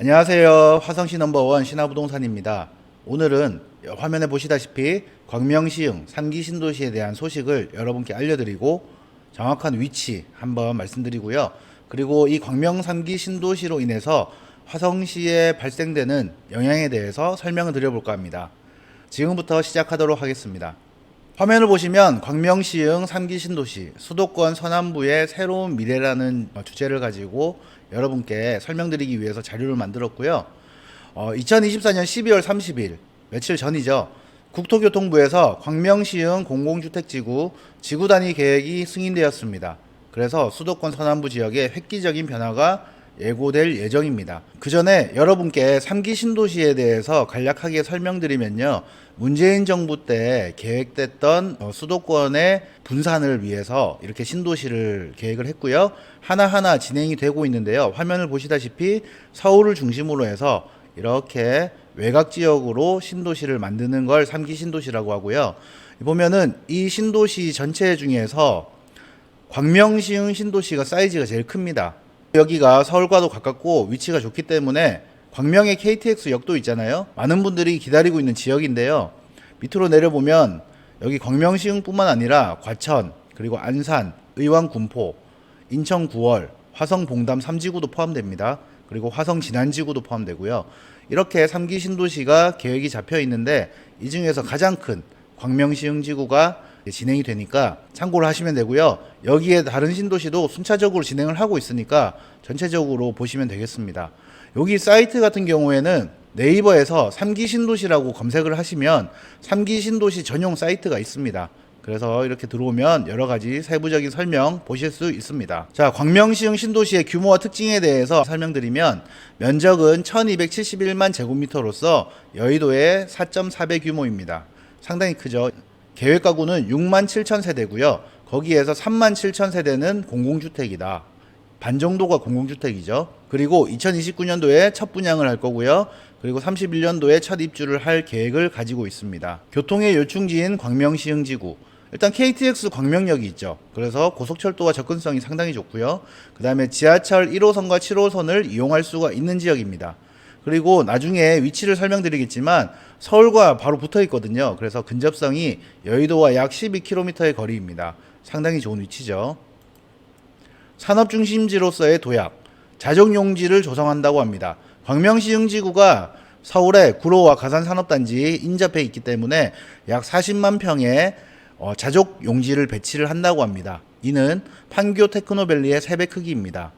안녕하세요. 화성시 넘버원 신화부동산입니다. 오늘은 화면에 보시다시피 광명시흥 3기 신도시에 대한 소식을 여러분께 알려드리고 정확한 위치 한번 말씀드리고요. 그리고 이 광명 3기 신도시로 인해서 화성시에 발생되는 영향에 대해서 설명을 드려볼까 합니다. 지금부터 시작하도록 하겠습니다. 화면을 보시면 광명시흥 3기 신도시 수도권 서남부의 새로운 미래라는 어, 주제를 가지고 여러분께 설명드리기 위해서 자료를 만들었고요. 어, 2024년 12월 30일 며칠 전이죠. 국토교통부에서 광명시흥 공공주택지구 지구 단위 계획이 승인되었습니다. 그래서 수도권 서남부 지역에 획기적인 변화가 예고될 예정입니다. 그 전에 여러분께 3기 신도시에 대해서 간략하게 설명드리면요. 문재인 정부 때 계획됐던 어, 수도권의 분산을 위해서 이렇게 신도시를 계획을 했고요. 하나하나 진행이 되고 있는데요. 화면을 보시다시피 서울을 중심으로 해서 이렇게 외곽 지역으로 신도시를 만드는 걸 3기 신도시라고 하고요. 보면은 이 신도시 전체 중에서 광명시흥 신도시가 사이즈가 제일 큽니다. 여기가 서울과도 가깝고 위치가 좋기 때문에 광명에 KTX 역도 있잖아요. 많은 분들이 기다리고 있는 지역인데요. 밑으로 내려보면 여기 광명시흥뿐만 아니라 과천, 그리고 안산, 의왕 군포, 인천 9월, 화성 봉담 3지구도 포함됩니다. 그리고 화성 진안지구도 포함되고요. 이렇게 3기 신도시가 계획이 잡혀 있는데 이 중에서 가장 큰 광명시흥 지구가 진행이 되니까 참고를 하시면 되고요. 여기에 다른 신도시도 순차적으로 진행을 하고 있으니까 전체적으로 보시면 되겠습니다. 여기 사이트 같은 경우에는 네이버에서 3기 신도시라고 검색을 하시면 3기 신도시 전용 사이트가 있습니다. 그래서 이렇게 들어오면 여러 가지 세부적인 설명 보실 수 있습니다. 자, 광명시흥 신도시의 규모와 특징에 대해서 설명드리면 면적은 1271만 제곱미터로서 여의도의 4.4배 규모입니다. 상당히 크죠. 계획 가구는 6만 7천 세대고요. 거기에서 3만 7천 세대는 공공주택이다. 반 정도가 공공주택이죠. 그리고 2029년도에 첫 분양을 할 거고요. 그리고 31년도에 첫 입주를 할 계획을 가지고 있습니다. 교통의 요충지인 광명시흥지구. 일단 KTX 광명역이 있죠. 그래서 고속철도와 접근성이 상당히 좋고요. 그 다음에 지하철 1호선과 7호선을 이용할 수가 있는 지역입니다. 그리고 나중에 위치를 설명드리겠지만 서울과 바로 붙어 있거든요. 그래서 근접성이 여의도와 약 12km의 거리입니다. 상당히 좋은 위치죠. 산업 중심지로서의 도약, 자족 용지를 조성한다고 합니다. 광명시흥지구가 서울의 구로와 가산 산업단지에 인접해 있기 때문에 약 40만 평의 어, 자족 용지를 배치를 한다고 합니다. 이는 판교 테크노밸리의 3배 크기입니다.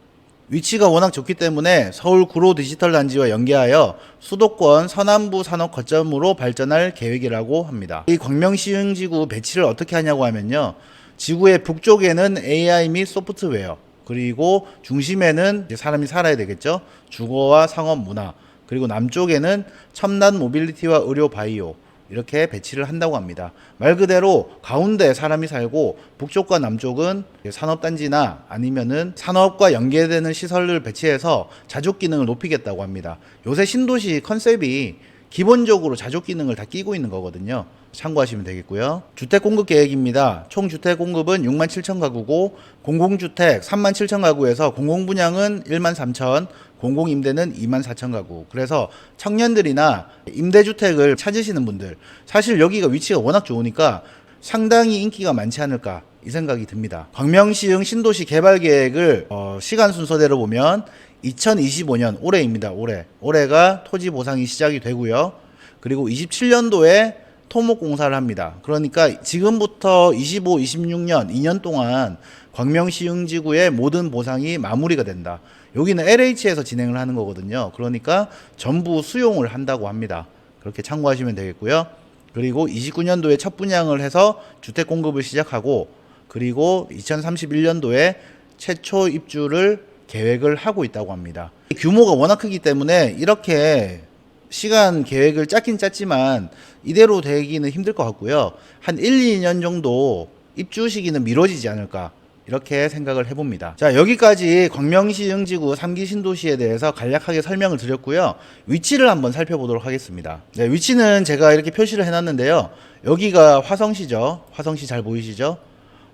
위치가 워낙 좋기 때문에 서울 구로 디지털 단지와 연계하여 수도권 서남부 산업 거점으로 발전할 계획이라고 합니다. 이 광명시흥지구 배치를 어떻게 하냐고 하면요. 지구의 북쪽에는 AI 및 소프트웨어, 그리고 중심에는 사람이 살아야 되겠죠. 주거와 상업 문화, 그리고 남쪽에는 첨단 모빌리티와 의료 바이오, 이렇게 배치를 한다고 합니다. 말 그대로 가운데 사람이 살고 북쪽과 남쪽은 산업단지나 아니면은 산업과 연계되는 시설을 배치해서 자족 기능을 높이겠다고 합니다. 요새 신도시 컨셉이 기본적으로 자족 기능을 다 끼고 있는 거거든요. 참고하시면 되겠고요. 주택 공급 계획입니다. 총 주택 공급은 6만 7천 가구고 공공주택 3만 7천 가구에서 공공 분양은 1만 3천, 공공임대는 2만 4천 가구. 그래서 청년들이나 임대주택을 찾으시는 분들 사실 여기가 위치가 워낙 좋으니까 상당히 인기가 많지 않을까 이 생각이 듭니다. 광명시흥 신도시 개발 계획을 어, 시간 순서대로 보면 2025년 올해입니다. 올해 올해가 토지 보상이 시작이 되고요. 그리고 27년도에 토목 공사를 합니다. 그러니까 지금부터 25, 26년 2년 동안 광명시흥지구의 모든 보상이 마무리가 된다. 여기는 LH에서 진행을 하는 거거든요. 그러니까 전부 수용을 한다고 합니다. 그렇게 참고하시면 되겠고요. 그리고 29년도에 첫 분양을 해서 주택 공급을 시작하고 그리고 2031년도에 최초 입주를 계획을 하고 있다고 합니다. 규모가 워낙 크기 때문에 이렇게 시간 계획을 짰긴 짰지만 이대로 되기는 힘들 것 같고요. 한 1, 2년 정도 입주 시기는 미뤄지지 않을까 이렇게 생각을 해봅니다. 자 여기까지 광명시흥지구 3기 신도시에 대해서 간략하게 설명을 드렸고요. 위치를 한번 살펴보도록 하겠습니다. 네, 위치는 제가 이렇게 표시를 해놨는데요. 여기가 화성시죠. 화성시 잘 보이시죠?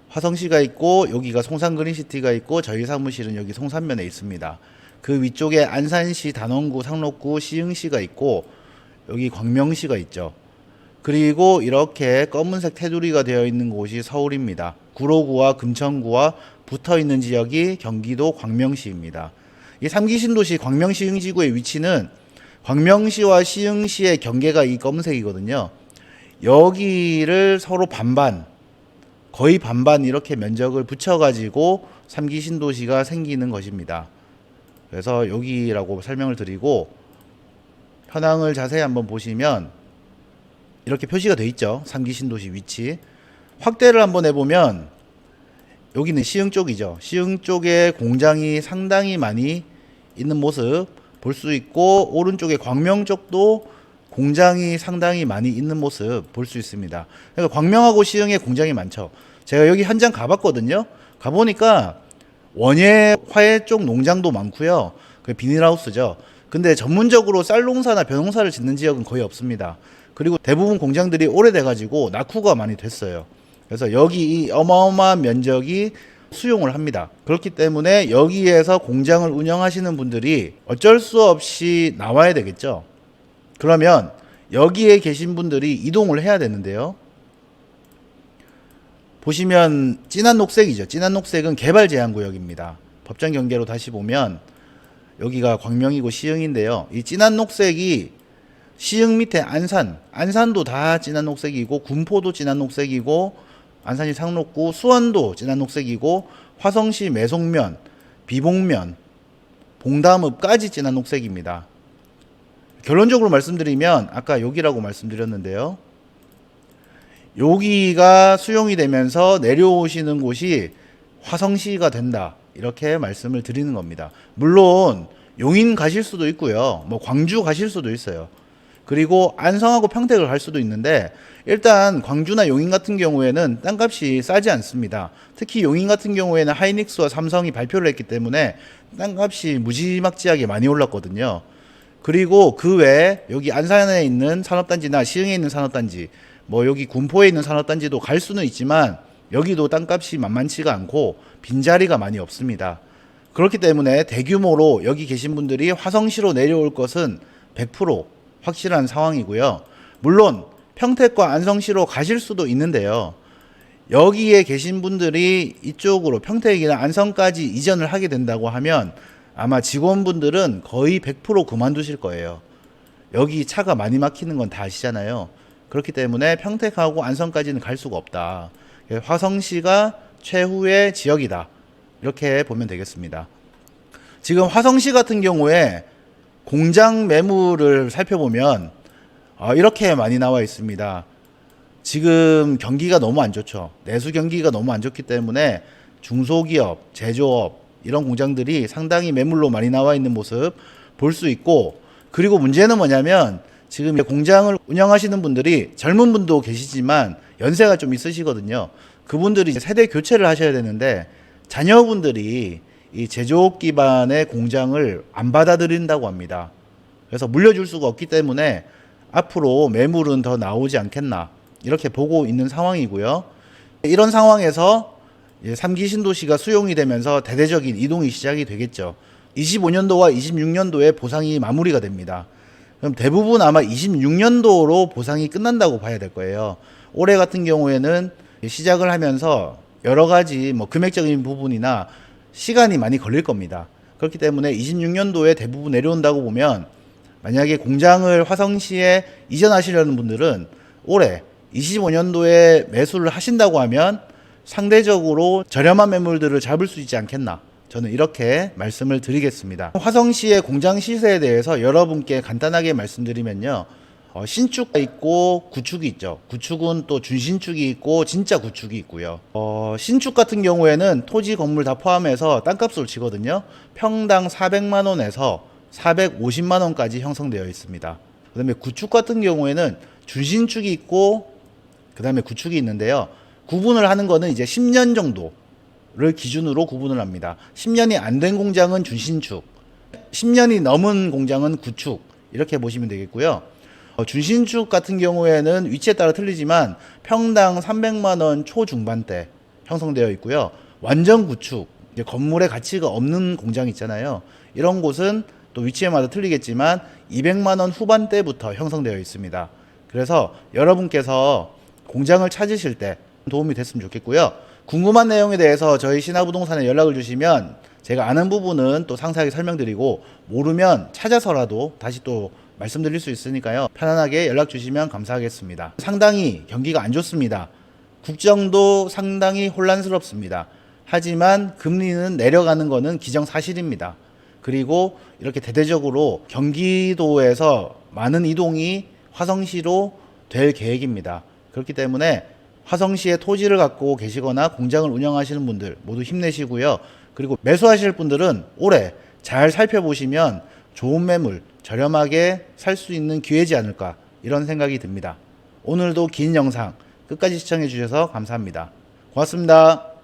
화성시가 있고 여기가 송산 그린시티가 있고 저희 사무실은 여기 송산면에 있습니다. 그 위쪽에 안산시, 단원구, 상록구, 시흥시가 있고 여기 광명시가 있죠. 그리고 이렇게 검은색 테두리가 되어 있는 곳이 서울입니다. 구로구와 금천구와 붙어 있는 지역이 경기도 광명시입니다. 이 3기 신도시 광명시흥지구의 위치는 광명시와 시흥시의 경계가 이 검은색이거든요. 여기를 서로 반반, 거의 반반 이렇게 면적을 붙여가지고 3기 신도시가 생기는 것입니다. 그래서 여기라고 설명을 드리고 현황을 자세히 한번 보시면 이렇게 표시가 돼 있죠. 3기 신도시 위치. 확대를 한번 해보면 여기는 시흥 쪽이죠. 시흥 쪽에 공장이 상당히 많이 있는 모습 볼 수 있고 오른쪽에 광명 쪽도 공장이 상당히 많이 있는 모습 볼 수 있습니다. 그러니까 광명하고 시흥에 공장이 많죠. 제가 여기 현장 가봤거든요. 가보니까 원예 화훼 쪽 농장도 많고요. 그 비닐하우스죠. 근데 전문적으로 쌀 농사나 벼 농사를 짓는 지역은 거의 없습니다. 그리고 대부분 공장들이 오래돼 가지고 낙후가 많이 됐어요. 그래서 여기 이 어마어마한 면적이 수용을 합니다. 그렇기 때문에 여기에서 공장을 운영하시는 분들이 어쩔 수 없이 나와야 되겠죠. 그러면 여기에 계신 분들이 이동을 해야 되는데요. 보시면 진한 녹색이죠. 진한 녹색은 개발 제한 구역입니다. 법정 경계로 다시 보면 여기가 광명이고 시흥인데요. 이 진한 녹색이 시흥 밑에 안산, 안산도 다 진한 녹색이고 군포도 진한 녹색이고 안산시 상록구, 수원도 진한 녹색이고 화성시 매송면, 비봉면, 봉담읍까지 진한 녹색입니다. 결론적으로 말씀드리면 아까 여기라고 말씀드렸는데요. 여기가 수용이 되면서 내려오시는 곳이 화성시가 된다. 이렇게 말씀을 드리는 겁니다. 물론 용인 가실 수도 있고요. 뭐 광주 가실 수도 있어요. 그리고 안성하고 평택을 갈 수도 있는데 일단 광주나 용인 같은 경우에는 땅값이 싸지 않습니다. 특히 용인 같은 경우에는 하이닉스와 삼성이 발표를 했기 때문에 땅값이 무지막지하게 많이 올랐거든요. 그리고 그 외에 여기 안산에 있는 산업단지나 시흥에 있는 산업단지, 뭐 여기 군포에 있는 산업단지도 갈 수는 있지만 여기도 땅값이 만만치가 않고 빈자리가 많이 없습니다. 그렇기 때문에 대규모로 여기 계신 분들이 화성시로 내려올 것은 100% 확실한 상황이고요. 물론 평택과 안성시로 가실 수도 있는데요. 여기에 계신 분들이 이쪽으로 평택이나 안성까지 이전을 하게 된다고 하면 아마 직원분들은 거의 100% 그만두실 거예요. 여기 차가 많이 막히는 건 다 아시잖아요. 그렇기 때문에 평택하고 안성까지는 갈 수가 없다. 화성시가 최후의 지역이다. 이렇게 보면 되겠습니다. 지금 화성시 같은 경우에 공장 매물을 살펴보면 아, 이렇게 많이 나와 있습니다. 지금 경기가 너무 안 좋죠. 내수 경기가 너무 안 좋기 때문에 중소기업, 제조업 이런 공장들이 상당히 매물로 많이 나와 있는 모습 볼 수 있고 그리고 문제는 뭐냐면 지금 공장을 운영하시는 분들이 젊은 분도 계시지만 연세가 좀 있으시거든요. 그분들이 세대 교체를 하셔야 되는데 자녀분들이 이 제조업 기반의 공장을 안 받아들인다고 합니다. 그래서 물려줄 수가 없기 때문에 앞으로 매물은 더 나오지 않겠나 이렇게 보고 있는 상황이고요. 이런 상황에서 3기 신도시가 수용이 되면서 대대적인 이동이 시작이 되겠죠. 25년도와 26년도에 보상이 마무리가 됩니다. 그럼 대부분 아마 26년도로 보상이 끝난다고 봐야 될 거예요. 올해 같은 경우에는 시작을 하면서 여러 가지 뭐 금액적인 부분이나 시간이 많이 걸릴 겁니다. 그렇기 때문에 26년도에 대부분 내려온다고 보면 만약에 공장을 화성시에 이전하시려는 분들은 올해 25년도에 매수를 하신다고 하면 상대적으로 저렴한 매물들을 잡을 수 있지 않겠나. 저는 이렇게 말씀을 드리겠습니다. 화성시의 공장 시세에 대해서 여러분께 간단하게 말씀드리면요. 어, 신축이 있고 구축이 있죠. 구축은 또 준신축이 있고 진짜 구축이 있고요. 어, 신축 같은 경우에는 토지 건물 다 포함해서 땅값을 치거든요. 평당 400만 원에서 450만 원까지 형성되어 있습니다. 그다음에 구축 같은 경우에는 준신축이 있고 그다음에 구축이 있는데요. 구분을 하는 거는 이제 10년 정도를 기준으로 구분을 합니다. 10년이 안 된 공장은 준신축, 10년이 넘은 공장은 구축 이렇게 보시면 되겠고요. 어, 준신축 같은 경우에는 위치에 따라 틀리지만 평당 300만 원 초중반대 형성되어 있고요. 완전 구축, 이제 건물의 가치가 없는 공장 있잖아요. 이런 곳은 또 위치에마다 틀리겠지만 200만 원 후반대부터 형성되어 있습니다. 그래서 여러분께서 공장을 찾으실 때 도움이 됐으면 좋겠고요. 궁금한 내용에 대해서 저희 신화부동산에 연락을 주시면 제가 아는 부분은 또 상세하게 설명드리고 모르면 찾아서라도 다시 또 말씀드릴 수 있으니까요. 편안하게 연락 주시면 감사하겠습니다. 상당히 경기가 안 좋습니다. 국정도 상당히 혼란스럽습니다. 하지만 금리는 내려가는 것은 기정사실입니다. 그리고 이렇게 대대적으로 경기도에서 많은 이동이 화성시로 될 계획입니다. 그렇기 때문에 화성시에 토지를 갖고 계시거나 공장을 운영하시는 분들 모두 힘내시고요. 그리고 매수하실 분들은 올해 잘 살펴보시면 좋은 매물 저렴하게 살 수 있는 기회지 않을까 이런 생각이 듭니다. 오늘도 긴 영상 끝까지 시청해 주셔서 감사합니다. 고맙습니다.